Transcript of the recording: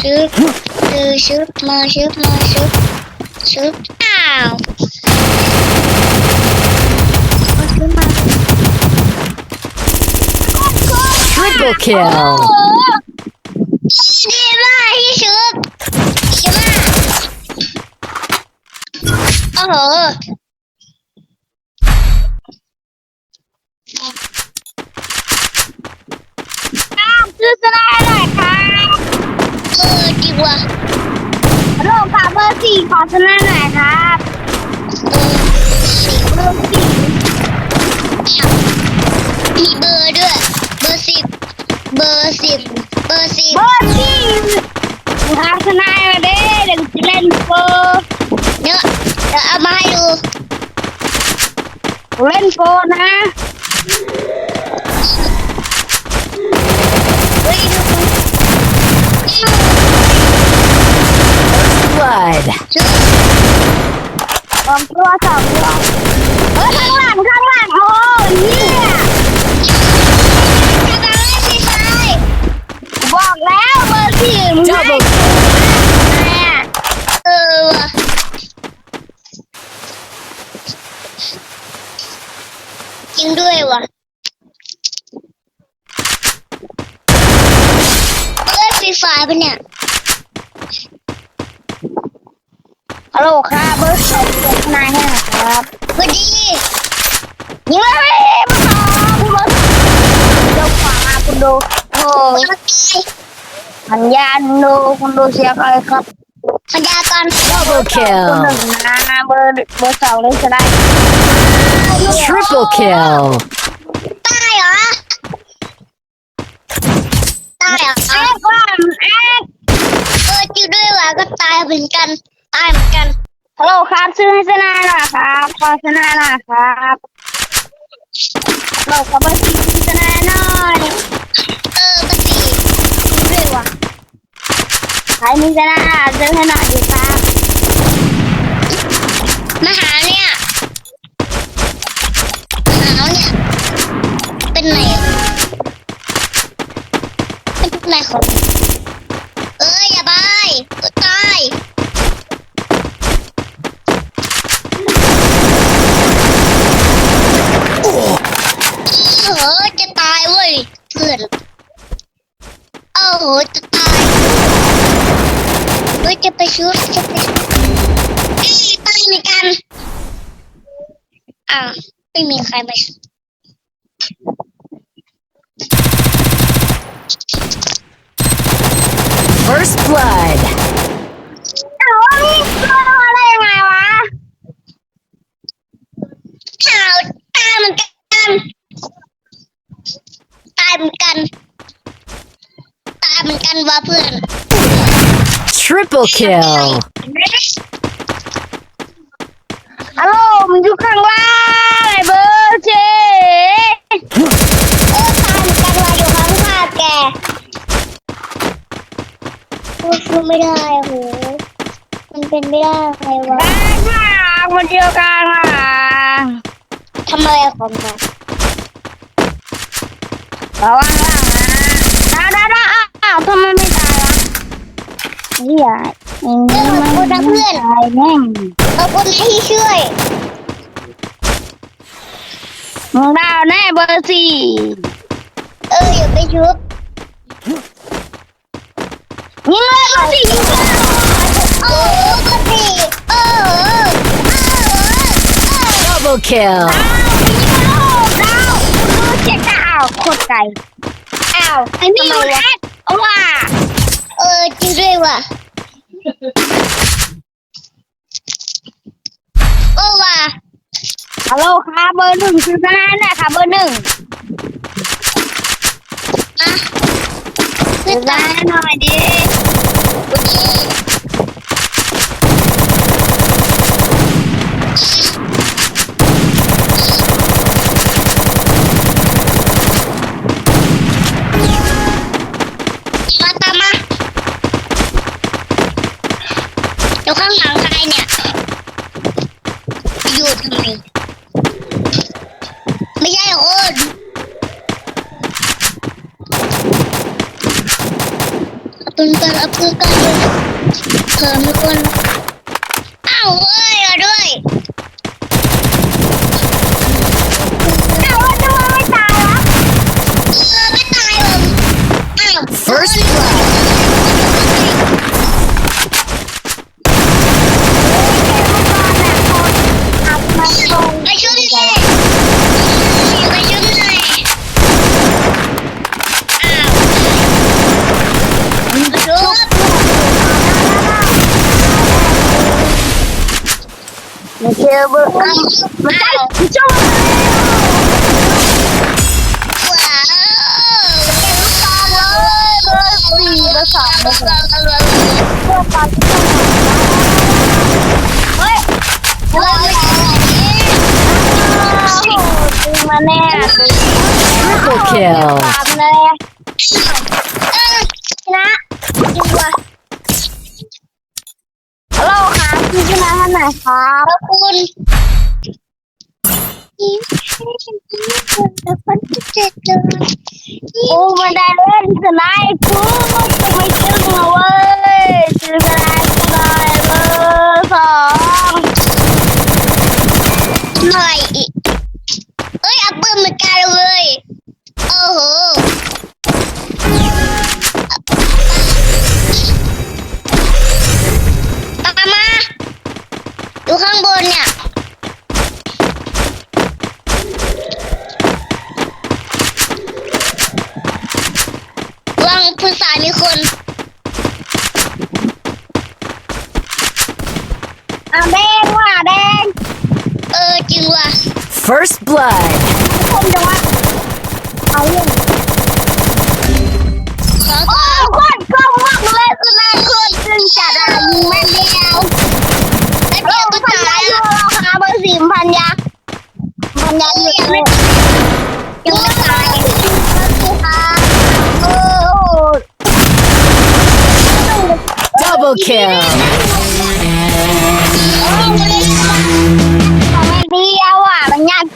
ชึบคือชึบมาชึบมาชึบชึบอ้าวมาชึบมา Triple kill. ดีมากที่ชึบดีมากโอ้โห ซื้อสไลด์หน่อยครับ เอ อจริงว่ะโลค่ะเบอร์สี่ขอสไลด์หน่อยครับเออสี่เบอร์สี่มีเบอร์ด้วย เบอร์สิบเบอร์สิบเบอร์สิบเบอร์สี่ครับสไลด์มาเด้เดี๋ยวจะเล่นเบอร์เดี๋ยวเดี๋ยวเอามาให้ดู เล่นโฟร์นะ เฮ้ยดู Blood. ชื่อสองตัวสองตัวเฮ้ยข้างหลังข้างหลังโอ้ยเนี่ยกำลังเล่นฟรีไฟร์บอกแล้วเบอร์สี่มึงให้ Double เนี่ยเออว่ะจริงด้วยว่ะเล่นฟรีไฟร์ปะเนี่ย ฮัลโหลครับเบอร์สองเจ็ดนายให้หน่อยครับสวัสดียิงเลยมาต่อคุณเบอร์เดี๋ยวขวาคุณดูโอ้โอ้ยยตายสัญญาณดูคุณดูเสียงอะไรครับพันยากัน Double คุณหนึ่งนะเบอร์เบอร์สองเลยจะได้ Triple kill. ตายเหรอตายเหรอเอ๊ะว่าเอ๊ะเออจริงด้วยว่ะก็ตายเหมือนกัน ตายเหมือนกันฮัลโหลครับชื่อให้ชนะหน่อยครับขอชนะหน่อยครับฮัลโหลครับเบอร์สี่ชนะหน่อยเออเบอร์สี่ด้วยว่ะใครมีชนะซื้อให้หน่อยดีครับมาหาเนี่ยมา โอ้โหจะตายเฮ้ยจะไปชุดจะไปชุดเอ้ยตายเหมือนกันอ่าวไม่มีใครมาชุด First blood. แต่ว่านี่ตัวอะไรยังไงวะ ข่าวตายเหมือนกัน ตายเหมือนกัน ตายเหมือน กันว่ะเพื่อน Triple kill. ฮัลโหลมันอยู่ข้างล่างไอ้เบอร์เจเออตายเหมือนกันว่ะอยู่ข้างข้าแกพูดพูดไม่ได้โห มันเป็นไม่ได้ไงวะกลางล่างมันเดียวกลางล่างทำอะไรของมันระวังล่างนะดาดาดา อ้าวอ้าวทำไมไม่ตายวะนี่อะอย่างนี้มันไม่ตายแน่งขอบคุณนะที่ช่วยมึงดาวแน่เบอร์สี่เอออย่าไปชุบยิงเลยเบอร์สี่ยิงเลยโอ้โหเบอร์สี่เออเออเออ Double kill. ดาวดูเจ็ดดาวโคตรไกลอ้าวไอ้นี่มันแอด เอาว่ะเออจริงด้วยว่ะโอ้ว่ะฮัลโหลครับเบอร์หนึ่งคือชนะเนี่ยค่ะเบอร์หนึ่งอะคืขึ้อนชตานะหน่อยดิ เดี๋ยวข้างหลังใครเนี่ย อยู่ทำไม ไม่ใช่คนเอาปืนกันเอาปืนกันเพิ่มทุกคนอ้าวเอ้ยเอาด้วยแต่ว่าจะว่าไม่ตายวะเออไม่ตายหรออ้าว First blood. อับมาตรง ไปช่วยเลยไปช่วยเลยอ้าวชุบ ม่เจอเบอร์มันมันได้ช่วยว้าวเบอร์สี่เบอร์สองเบอร์สองเบอร์สองเฮ้ยโอ้ยมาแน่ Triple kill. ตามเลยนะจริงวะฮัลโหลครับ พี่ชนะท่านไหนครับขอบคุณคนที่เจ็ดเลยกูไม่ได้เล่นสไนกูกูไม่จึ้งนะเว้ยจึ้งสไนกูได้างภาษามีคนอะแดงว่ะแดง เออจริงว่ะ First blood. คนจังวะเอาเลยขอขโอ้อคนกล้องมากเลยสไนคนจึงจัดอะยิงแม่นเดียวแล้วเดี๋ยวก็พันตายยาแล้วเราหาเบอร์สี่พันยาพันยาอยู่ยังเลไม่ย ยังไม่ตาย โอ้ Double kill. ทำไมเดียวอะมันอยาก